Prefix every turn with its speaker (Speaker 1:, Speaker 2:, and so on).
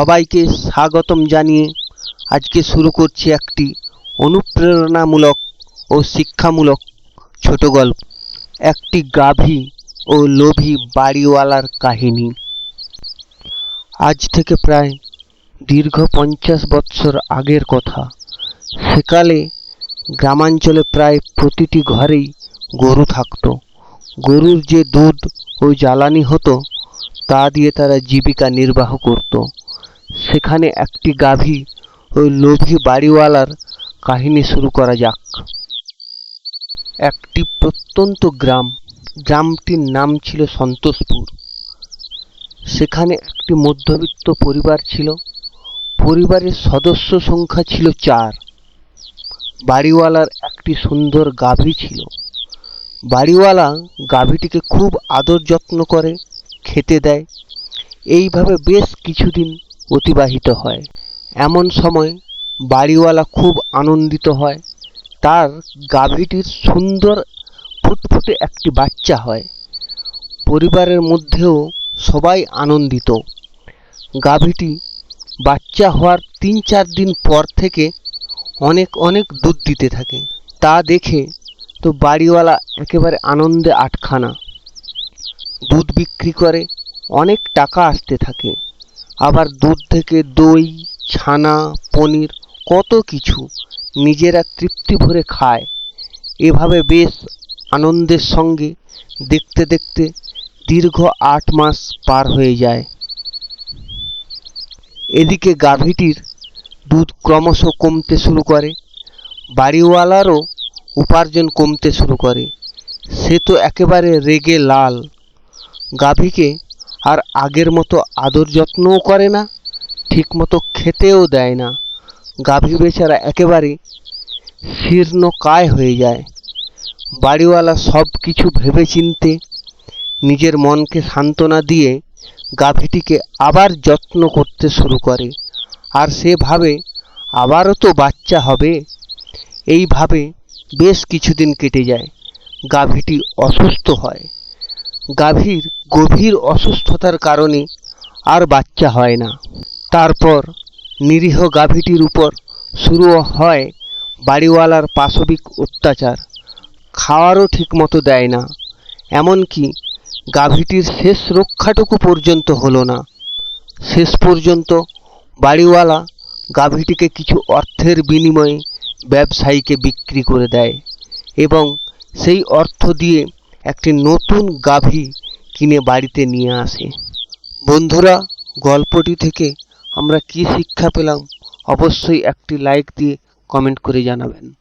Speaker 1: সবাইকে স্বাগতম জানিয়ে আজকে শুরু করছি একটি অনুপ্রেরণামূলক ও শিক্ষামূলক ছোট গল্প। একটি গাভী ও লোভী বাড়িওয়ালার কাহিনী। আজ থেকে প্রায় দীর্ঘ পঞ্চাশ বৎসর আগের কথা। সেকালে গ্রামাঞ্চলে প্রায় প্রতিটি ঘরেই গরু থাকতো। গরুর যে দুধ ও জ্বালানি হতো, তা দিয়ে তারা জীবিকা নির্বাহ করত। সেখানে একটি গাভী ও লোভী বাড়িওয়ালার কাহিনী শুরু করা যাক। একটি প্রত্যন্ত গ্রাম, গ্রামটির নাম ছিল সন্তোষপুর। সেখানে একটি মধ্যবিত্ত পরিবার ছিল। পরিবারের সদস্য সংখ্যা ছিল চার। বাড়িওয়ালার একটি সুন্দর গাভী ছিল। বাড়িওয়ালা গাভীটিকে খুব আদর যত্ন করে, খেতে দেয়। এইভাবে বেশ কিছুদিন অতিবাহিত হয়। এমন সময় বাড়িওয়ালা খুব আনন্দিত হয়। তার গাভীটির সুন্দর ফুটফুটে একটি বাচ্চা হয়। পরিবারের মধ্যেও সবাই আনন্দিত। গাভীটি বাচ্চা হওয়ার তিন চার দিন পর থেকে অনেক অনেক দুধ দিতে থাকে। তা দেখে তো বাড়িওয়ালা একেবারে আনন্দে আটখানা। দুধ বিক্রি করে অনেক টাকা আসতে থাকে। আবার দুধ থেকে দই, ছানা, পনির, কত কিছু নিজেরা তৃপ্তি ভরে খায়। এভাবে বেশ আনন্দের সঙ্গে দেখতে দেখতে দীর্ঘ আট মাস পার হয়ে যায়। এদিকে গাভীটির দুধ ক্রমশ কমতে শুরু করে, বাড়িওয়ালারও উপার্জন কমতে শুরু করে। সে তো একেবারে রেগে লাল। গাভীকে আর আগের মতো আদর যত্নও করে না ঠিকমতো খেতেও দেয় না। গাভী বেচারা একেবারে শীর্ণ কায় হয়ে যায়। বাড়িওয়ালা সব কিছু ভেবেচিন্তে নিজের মনকে সান্ত্বনা দিয়ে গাভীটিকে আবার যত্ন করতে শুরু করে। আর সে ভাবে আবারও তো বাচ্চা হবে। এইভাবে বেশ কিছুদিন কেটে যায়। গাভীটি অসুস্থ হয়। গাভীর গভীর অসুস্থতার কারণে আর বাচ্চা হয় না। তারপর নিরীহ গাভীটির উপর শুরু হয় বাড়িওয়ালার পাশবিক অত্যাচার। খাওয়ারও ঠিকমতো দেয় না, এমনকি গাভীটির শেষ রক্ষাটুকু পর্যন্ত হলো না। শেষ পর্যন্ত বাড়িওয়ালা গাভীটিকে কিছু অর্থের বিনিময়ে ব্যবসায়ীকে বিক্রি করে দেয় এবং সেই অর্থ দিয়ে একটি নতুন গাভী কিনে বাড়িতে নিয়ে আসে। বন্ধুরা, গল্পটি থেকে আমরা কি শিক্ষা পেলাম? অবশ্যই একটি লাইক দিয়ে কমেন্ট করে জানাবেন।